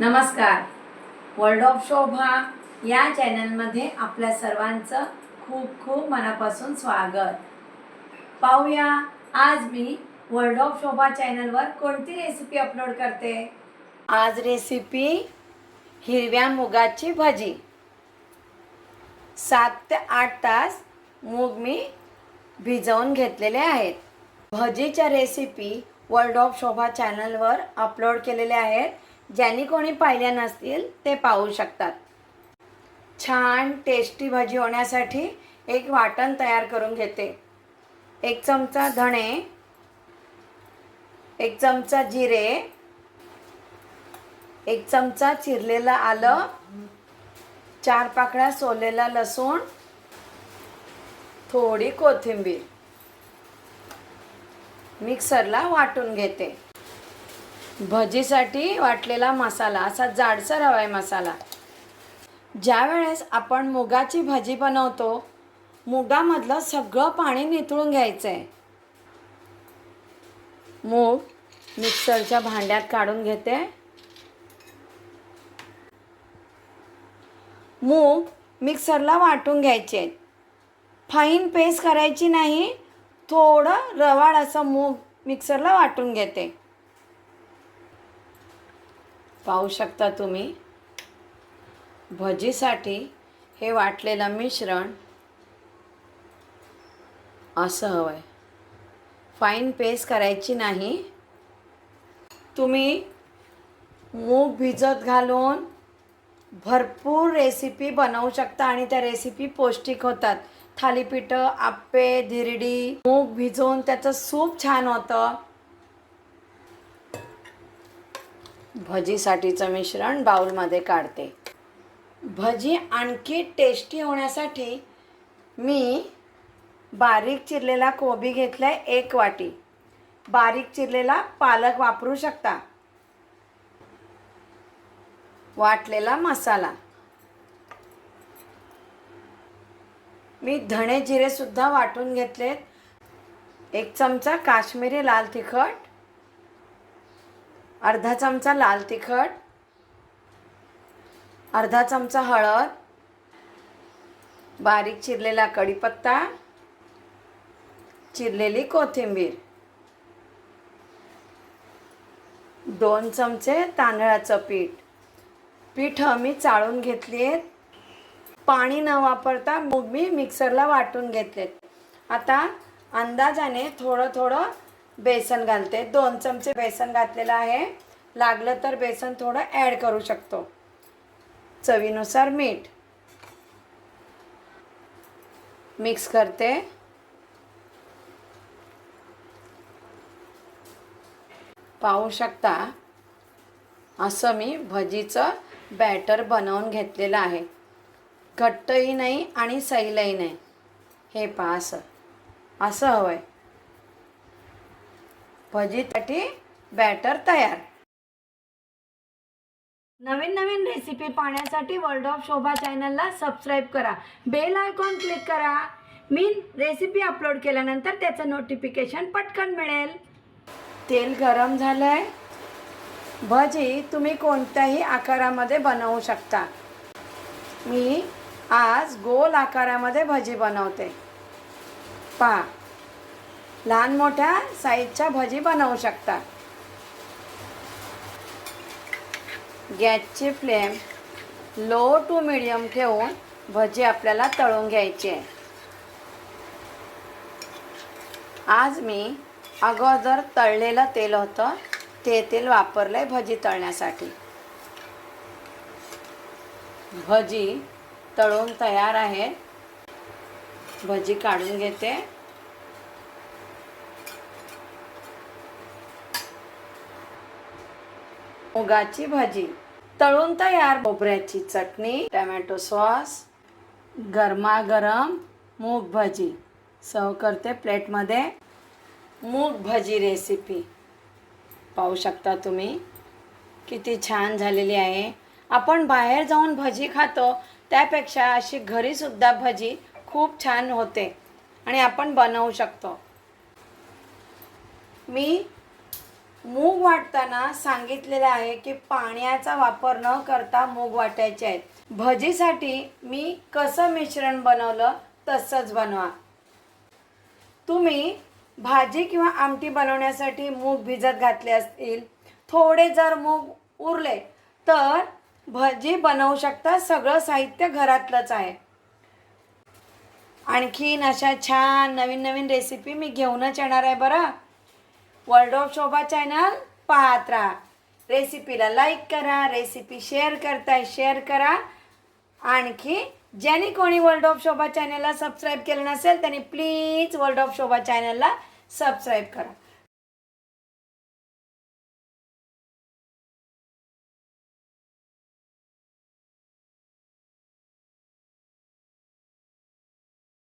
नमस्कार. World of शोभा या चॅनलमध्ये आपल्या सर्वांचं खूप खूप मनापासून स्वागत. पाहूया आज मी वर्ल्ड ऑफ शोभा चॅनलवर कोणती रेसिपी अपलोड करते? आज रेसिपी हिरव्या मुगाची भजी. सात ते आठ तास मूग मी भिजवून घेतलेले आहेत. भजीच्या रेसिपी वर्ल्ड ऑफ शोभा चॅनलवर अपलोड केलेल्या आहेत. ज्यांनी कोणी पाहिल्या नसतील ते पाहू शकतात. छान टेस्टी भजी होण्यासाठी एक वाटण तयार करून घेते. एक चमचा धणे एक चमचा जिरे एक चमचा चिरलेलं आलं चार पाकळ्या सोलेला लसूण थोडी कोथिंबीर. मिक्सरला वाटून घेते. भजीसाठी वाटलेला मसाला असा जाडसर हवा आहे मसाला. ज्या वेळेस आपण मुगाची भाजी बनवतो मुगामधलं सगळं पाणी निथळून घ्यायचं आहे मूग मिक्सरच्या भांड्यात काढून घेते. मूग मिक्सरला वाटून घ्यायचे. फाईन पेस्ट करायची नाही थोडं रवाळ असं मूग मिक्सरला वाटून घेते. पाहू शकता तुम्ही. भजीसाठी हे वाटलेलं मिश्रण असं हवं आहे फाईन पेस्ट करायची नाही. तुम्ही मूग भिजत घालून भरपूर रेसिपी बनवू शकता आणि त्या रेसिपी पौष्टिक होतात. थालीपीठं आप्पे धिरडी मूग भिजवून त्याचं सूप छान होतं. भजीसाठीचं मिश्रण बाउलमध्ये काढते. भजी आणखी टेस्टी होण्यासाठी मी बारीक चिरलेला कोबी घेतला आहे एक वाटी. बारीक चिरलेला पालक वापरू शकता. वाटलेला मसाला. मी धणे जिरे सुद्धा वाटून घेतलेत. एक चमचा काश्मीरी लाल तिखट. अर्धा चमचा लाल तिखट अर्धा चमचा हळद बारीक चिरलेला कढीपत्ता चिरलेली कोथिंबीर दोन चमचे तांदळाचं पीठ. पीठ मी चाळून घेतली आहेत पाणी न वापरता मूग मी मिक्सरला वाटून घेतलेत. आता अंदाजाने थोडं थोडं बेसन घालते. दोन चमचे बेसन घातलेलं आहे. लागलं तर बेसन थोडं ॲड करू शकतो. चवीनुसार मीठ. मिक्स करते. पाहू शकता असं मी भजीचं बॅटर बनवून घेतलेलं आहे. घट्टही नाही आणि सैलही नाही. हे पहा असं. असं हवं आहे भजीसाठी बॅटर तयार. नवीन नवीन रेसिपी पाहण्यासाठी वर्ल्ड ऑफ शोभा चॅनलला सबस्क्राईब करा. बेल आयकॉन क्लिक करा. मी रेसिपी अपलोड केल्यानंतर त्याचं नोटिफिकेशन पटकन मिळेल. तेल गरम झालं आहे भजी तुम्ही कोणत्याही आकारामध्ये बनवू शकता. मी आज गोल आकारामध्ये भजी बनवते. पहा. लहान मोठ्या साईजच्या भजी बनवू शकता. गॅसची फ्लेम लो टू मिडियम ठेवून भजी आपल्याला तळून घ्यायची. आहे आज मी अगोदर तळलेलं तेल होतं ते तेल वापरलं आहे भजी तळण्यासाठी. भजी तळून तयार आहे. भजी काढून घेते. मुगाची भाजी तळून तयार खोबऱ्याची चटणी टमॅटो सॉस गरमागरम मूग भजी. सर्व करते प्लेटमध्ये मूग भजी रेसिपी. पाहू शकता तुम्ही किती छान झालेली आहे. आपण बाहेर जाऊन भजी खातो त्यापेक्षा अशी घरीसुद्धा भजी खूप छान होते आणि आपण बनवू शकतो. मी मूग वाटताना सांगितलेलं आहे की पाण्याचा वापर न करता मूग वाटायचे आहेत. भजीसाठी मी कसं मिश्रण बनवलं तसंच बनवा. तुम्ही भाजी किंवा आमटी बनवण्यासाठी मूग भिजत घातले असतील थोडे जर मूग उरले तर भजी बनवू शकता सगळं साहित्य घरातलंच आहे. आणखीन अशा छान नवीन नवीन रेसिपी मी घेऊनच येणार आहे बरं. वर्ल्ड ऑफ शोभा चॅनल पाहत राहा. रेसिपीला लाईक करा रेसिपी शेअर करताय शेअर करा. आणखी ज्यांनी कोणी वर्ल्ड ऑफ शोभा चॅनलला सबस्क्राईब केलं नसेल त्यांनी प्लीज वर्ल्ड ऑफ शोभा चॅनलला सबस्क्राईब करा.